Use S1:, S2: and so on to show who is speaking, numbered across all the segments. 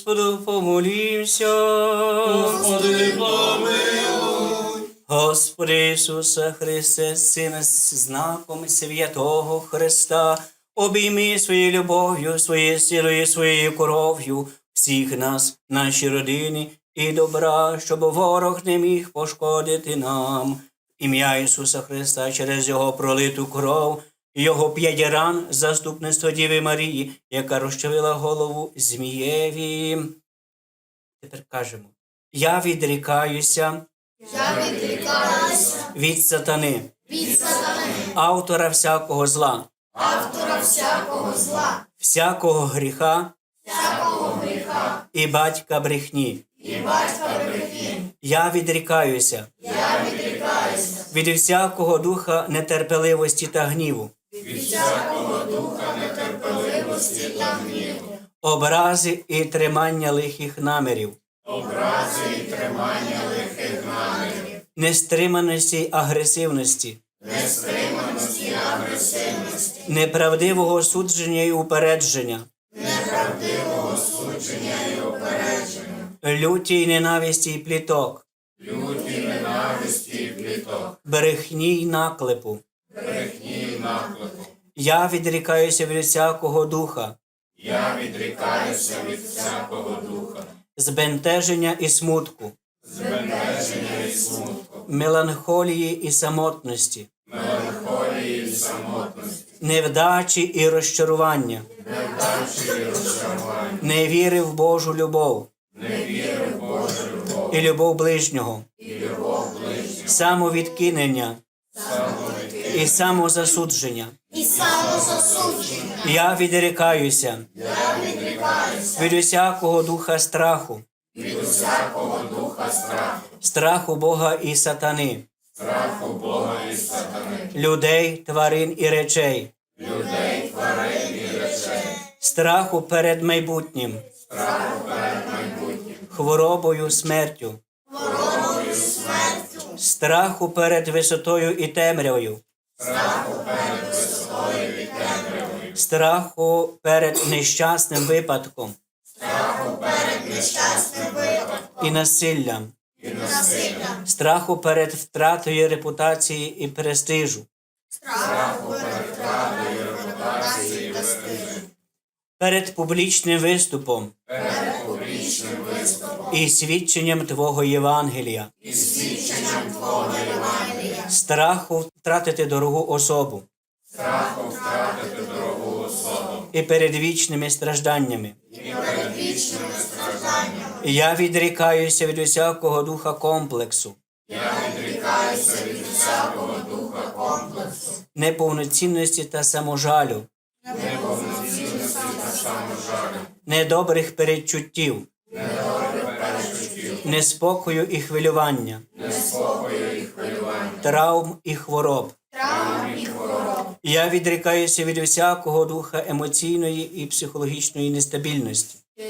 S1: Господу помолімся.
S2: Господи, помилуй.
S1: Господи Ісусе Христе, Сина з знаком святого Христа, обійми своєю любов'ю, своєю силою, своєю кров'ю всіх нас, наші родини і добра, щоб ворог не міг пошкодити нам. Ім'я Ісуса Христа через Його пролиту кров, Його п'ять ран, заступництво Діви Марії, яка розчавила голову Змієві. Тепер кажемо: Я відрікаюся
S2: Я відрікаюся.
S1: Від сатани,
S2: від сатани,
S1: автора всякого зла,
S2: автора всякого зла,
S1: всякого гріха.
S2: Всякого гріха.
S1: І батька брехні.
S2: і батька брехні.
S1: Я відрікаюся.
S2: Я відрікаюся.
S1: Від всякого духа нетерпеливості та гніву,
S2: від всякого духа нетерпеливості та гніву,
S1: образи і тримання лихих намірів,
S2: образи і тримання лихих намірів,
S1: нестриманості й агресивності,
S2: нестриманості і агресивності,
S1: неправдивого судження і упередження,
S2: неправдивого судження і упередження,
S1: люті й ненависті й пліток,
S2: люті ненависті і пліток,
S1: брехні й наклепу.
S2: брехні і наклепу.
S1: Я відрікаюся від всякого духа,
S2: Я відрікаюся від всякого духа,
S1: збентеження і смутку,
S2: збентеження і смутку,
S1: меланхолії і самотності,
S2: меланхолії і самотності,
S1: невдачі і розчарування,
S2: невдачі і розчарування,
S1: невіри в Божу любов.
S2: Невіри в Божу любов.
S1: І любов ближнього,
S2: і любов ближнього,
S1: самовідкинення і самозасудження.
S2: і самозасудження.
S1: Я відрікаюся.
S2: Я відрікаюся.
S1: Від усякого духа страху,
S2: від усякого духа страху,
S1: страху Бога і сатани,
S2: страху Бога і сатани,
S1: людей, тварин і речей,
S2: людей, тварин і речей,
S1: страху перед майбутнім,
S2: страху перед майбутнім,
S1: хворобою, смертю,
S2: хворобою, смертю,
S1: страху перед висотою і темрявою,
S2: страху перед висотою і темрявою,
S1: страху перед нещасним випадком.
S2: Страху перед нещасним випадком
S1: і насиллям,
S2: і насиллям,
S1: страху перед втратою репутації і престижу,
S2: страху перед втратою репутації і престижу,
S1: перед публічним виступом.
S2: перед публічним
S1: і свідченням Твого Євангелія,
S2: і свідченням Твого Євангелія,
S1: страху втратити дорогу особу.
S2: Страху втратити дорогу особу.
S1: І перед вічними стражданнями.
S2: і перед вічними стражданнями.
S1: Я відрікаюся від усякого духа комплексу,
S2: Я відрікаюся від всякого духа комплексу,
S1: неповноцінності та саможалю,
S2: неповноцінності та саможалю,
S1: недобрих передчуттів, неспокою і хвилювання,
S2: неспокою і хвилювання,
S1: травм і хвороб.
S2: і.
S1: Я відрікаюся від усякого духа емоційної і психологічної нестабільності,
S2: Я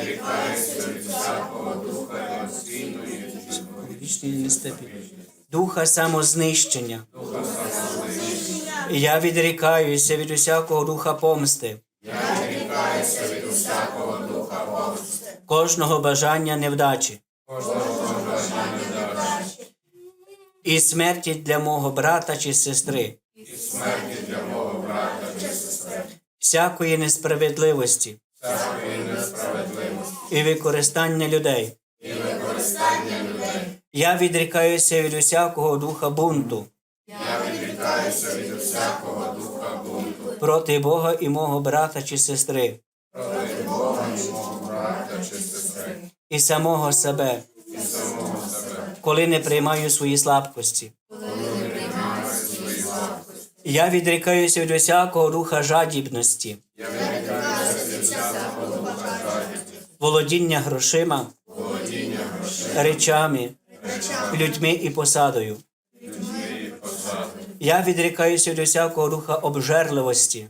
S2: відрікаюся від всякого духа емоційної,
S1: психологічної нестабільності, духа самознищення. Я відрікаюся від усякого духа помсти,
S2: я відрікаюся від усякого духа помсти,
S1: кожного бажання невдачі і смерті для мого брата чи сестри,
S2: і смерті для мого брата чи сестри,
S1: всякої несправедливості
S2: всякої несправедливості
S1: і використання людей.
S2: і використання людей.
S1: Я відрікаюся від усякого духа бунту
S2: Я відрікаюся від усякого духа бунту
S1: проти Бога і мого брата чи сестри,
S2: проти Бога і мого брата чи сестри,
S1: і самого себе, коли не приймаю свої слабкості. Я відрікаюся від усякого духа жадібності, володіння грошима, речами, людьми і посадою. Я відрікаюся від усякого духа обжерливості,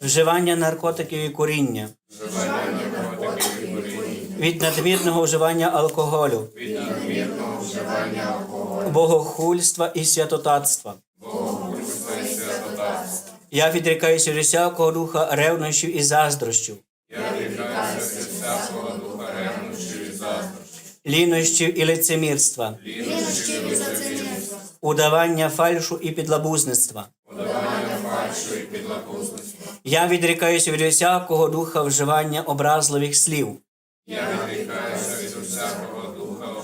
S1: вживання наркотиків і куріння,
S2: вживання наркотиків і куріння,
S1: від надмірного вживання алкоголю,
S2: від надмірного вживання алкоголю,
S1: богохульства і святотатства.
S2: богохульства і святотатства.
S1: Я відрікаюся від всякого духа ревнощів і заздрощів,
S2: Я відрікаюся від всякого духа ревнощів і заздрощів,
S1: лінощів і лицемірства,
S2: лінощів і лицемірства,
S1: удавання фальшу і підлабузництва.
S2: фальшу і.
S1: Я відрікаюся від всякого духа вживання образливих слів,
S2: Я відрікаюся від духа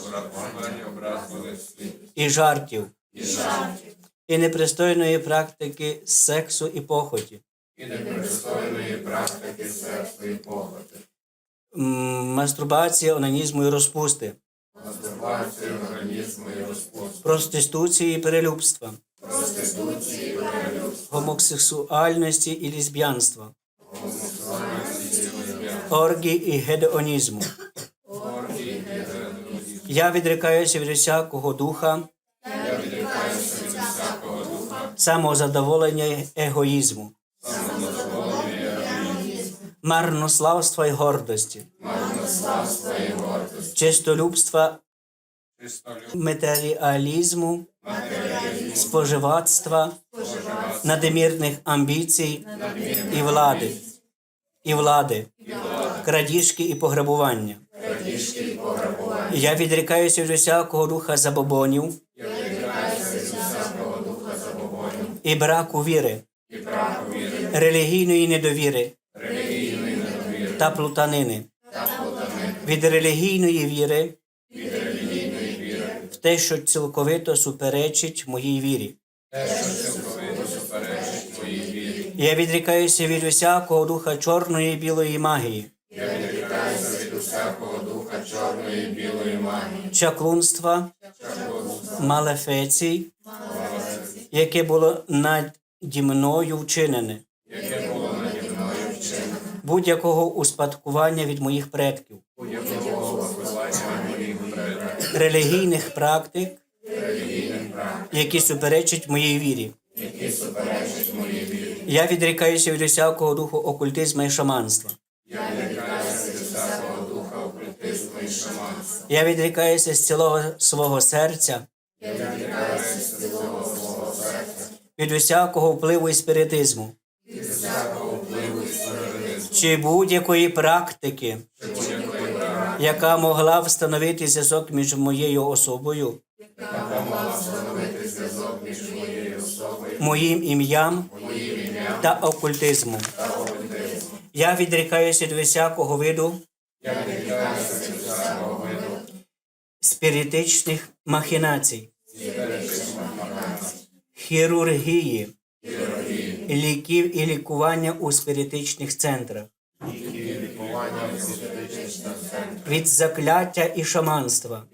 S1: і жартів,
S2: і жартів,
S1: і непристойної практики сексу і похоті,
S2: і непристойної практики сексу і похоти,
S1: м, мастурбації, онанізму і розпусти,
S2: мастурбації організму і розпусту,
S1: проституції і перелюбства,
S2: проституції і перелюбства,
S1: гомосексуальності і лесбіянства, оргії і гедеонізму. Я відрікаюся від всякого духа, самозадоволення і егоїзму, марнославства і гордості, чистолюбства, матеріалізму, споживацтва, надмірних амбіцій і влади, і влади, крадіжки і пограбування.
S2: крадіжки і пограбування.
S1: Я відрікаюся від всякого духа забобонів.
S2: Я відрікаюся від всякого духа забобонів.
S1: І браку віри,
S2: і браку віри,
S1: релігійної недовіри.
S2: Релігійної недовіри.
S1: Та плутанини,
S2: та плутани,
S1: від релігійної віри.
S2: Від релігійної віри,
S1: в те, що цілковито суперечить моїй вірі.
S2: те, що цілковито суперечить твоїй вірі.
S1: Я відрікаюся від усякого духа чорної і білої магії, чаклунства, малефецій, яке було наді мною вчинене, будь-якого успадкування від моїх предків, релігійних практик, які суперечать моїй вірі. Я відрікаюся від усякого духу окультизму і шаманства.
S2: Я відрікаюся від і шаманства.
S1: Я відрікаюся з цілого свого серця.
S2: Я відрікаюся з цілого свого серця,
S1: від усякого впливу і спіритизму.
S2: Від всякого впливу і спиритизму,
S1: чи будь-якої практики, яка могла встановити зв'язок між моєю особою,
S2: яка могла встановити зв'язок між моєю особою,
S1: моїм ім'ям та окультизмом.
S2: та.
S1: Я відрікаюся від всякого виду
S2: Я відрікаюся від всякого виду
S1: спіритичних махінацій, хірургії, ліків і лікування у спіритичних центрах, від закляття і шаманства,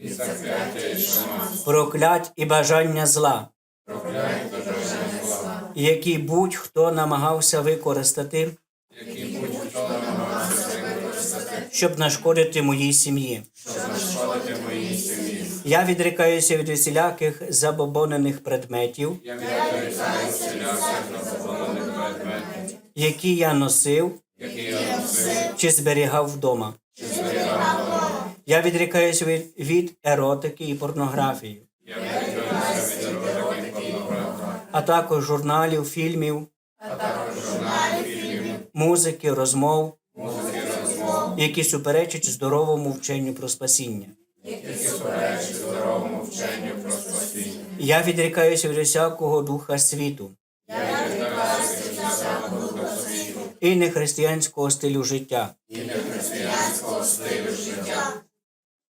S1: проклять і бажання зла, які будь-хто намагався використати, щоб нашкодити моїй сім'ї.
S2: щоб.
S1: Я відрікаюся від усіляких забобонених предметів,
S2: Я
S1: які я носив
S2: які я носив,
S1: чи зберігав вдома.
S2: чи зберігав вдома.
S1: Я відрікаюся від, від еротики і порнографії,
S2: Я від еротики і порнографії,
S1: а також журналів, фільмів,
S2: а також журналів, фільмів,
S1: музики, розмов,
S2: музики, розмов,
S1: які суперечать здоровому вченню про спасіння.
S2: Які суперечать здоровому вченню про спасіння.
S1: Я відрікаюся від усякого духа світу
S2: Я відрікаюся від всякого духа світу
S1: і нехристиянського стилю життя.
S2: і нехристиянського стилю життя.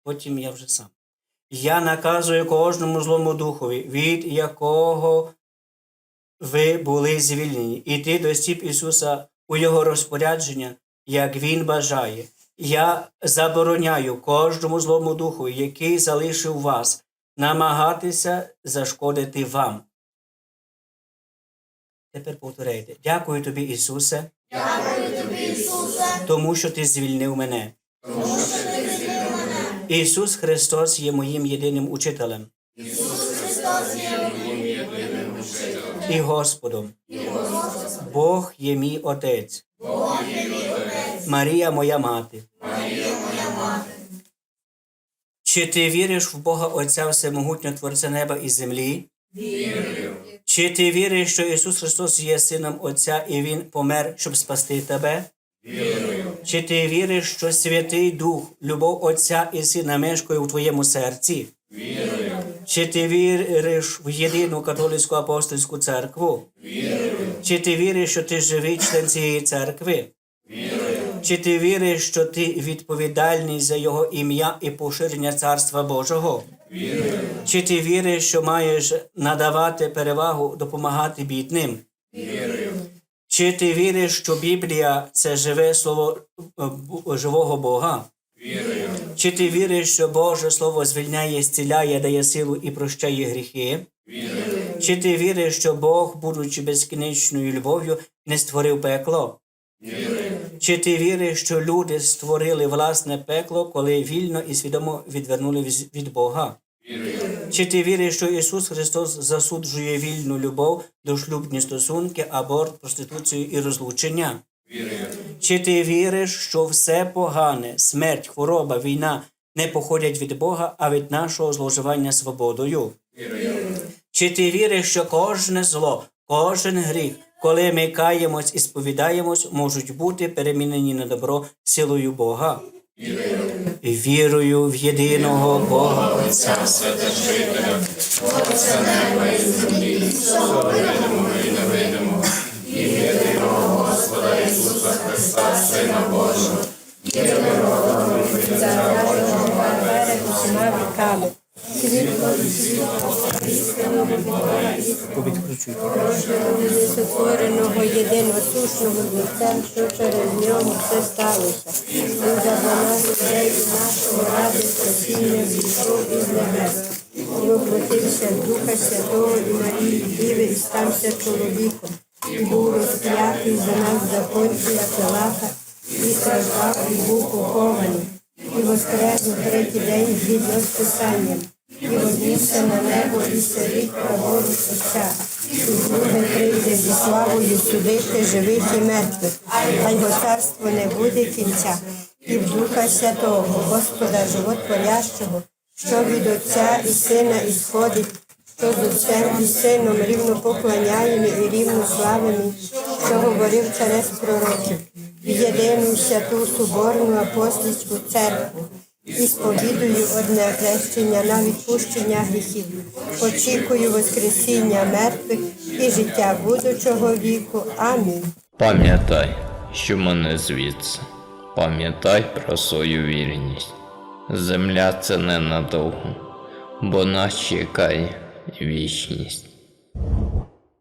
S1: Потім я вже сам. Я наказую кожному злому духові, від якого ви були звільнені, іти до стіп Ісуса у Його розпорядження, як Він бажає. Я забороняю кожному злому духові, який залишив вас, намагатися зашкодити вам. Тепер повторяйте. Дякую тобі, Ісусе,
S2: Дякую тобі, Ісусе,
S1: тому що ти звільнив мене.
S2: тому що ти звільнив мене.
S1: Ісус Христос є моїм єдиним учителем
S2: Ісус Христос є моїм єдиним учителем.
S1: і Господом.
S2: І Господом.
S1: Бог є мій Отець,
S2: Бог є мій Отець,
S1: Марія моя мати.
S2: Марія моя мати.
S1: Чи ти віриш в Бога Отця Всемогутнього Творця неба і землі,
S2: Вірую,
S1: Чи ти віриш, що Ісус Христос є Сином Отця і Він помер, щоб спасти тебе?
S2: Вірую.
S1: Чи ти віриш, що Святий Дух, любов Отця і Сина мешкає у твоєму серці?
S2: Вірую.
S1: Чи ти віриш в єдину католицьку апостольську церкву?
S2: Вірую.
S1: Чи ти віриш, що ти живий член цієї церкви? Чи ти віриш, що ти відповідальний за його ім'я і поширення Царства Божого?
S2: Вірую.
S1: Чи ти віриш, що маєш надавати перевагу допомагати бідним?
S2: Вірую.
S1: Чи ти віриш, що Біблія це живе слово е, живого Бога?
S2: Вірую.
S1: Чи ти віриш, що Боже Слово звільняє, зціляє, дає силу і прощає гріхи?
S2: Вірую.
S1: Чи ти віриш, що Бог, будучи безкінечною любов'ю, не створив пекло? Чи ти віриш, що люди створили власне пекло, коли вільно і свідомо відвернули від Бога? Чи ти віриш, що Ісус Христос засуджує вільну любов, дошлюбні стосунки, аборт, проституцію і розлучення? Чи ти віриш, що все погане, смерть, хвороба, війна не походять від Бога, а від нашого зловживання свободою? Чи ти віриш, що кожне зло, кожен гріх, коли ми каємось і сповідаємось, можуть бути перемінені на добро силою Бога?
S2: Вірую
S1: в єдиного Бога Отця.
S2: Святожителя, Отця неба і землі, всього видимого і невидимого, і єдиного Господа Ісуса Христа, Сина Божого, єдиного Отця Божого,
S3: перед усіма віками. Світло істинного Бога, несотвореного єдиного сушного Отцем, що через нього все сталося. Він за нас людей нашого ради спасіння зійшов із небес. І воплотився Духа Святого і Марії Діви і стався чоловіком. І був розп'ятий за нас за Понтія Пилата, і страждав, і був похований. І воскрес на третій день згідно з Писанням. І вознісся на небо і сидить праворуч Отця. І друге прийде зі славою судити живих і мертвих, а його царство не буде кінця. І в Духа Святого, Господа Животворящого, що від Отця і Сина ісходить, що з Отцем і Сином рівно поклоняємо і рівно славимо, що говорив царець пророків, в єдину святу соборну апостольську церкву. І сповідую одне хрещення на відпущення гріхів. Очікую Воскресіння мертвих і життя будучого віку. Амінь.
S4: Пам'ятай, що мене звідси. Пам'ятай про свою вірність. Земля це ненадовго, бо нас чекає вічність.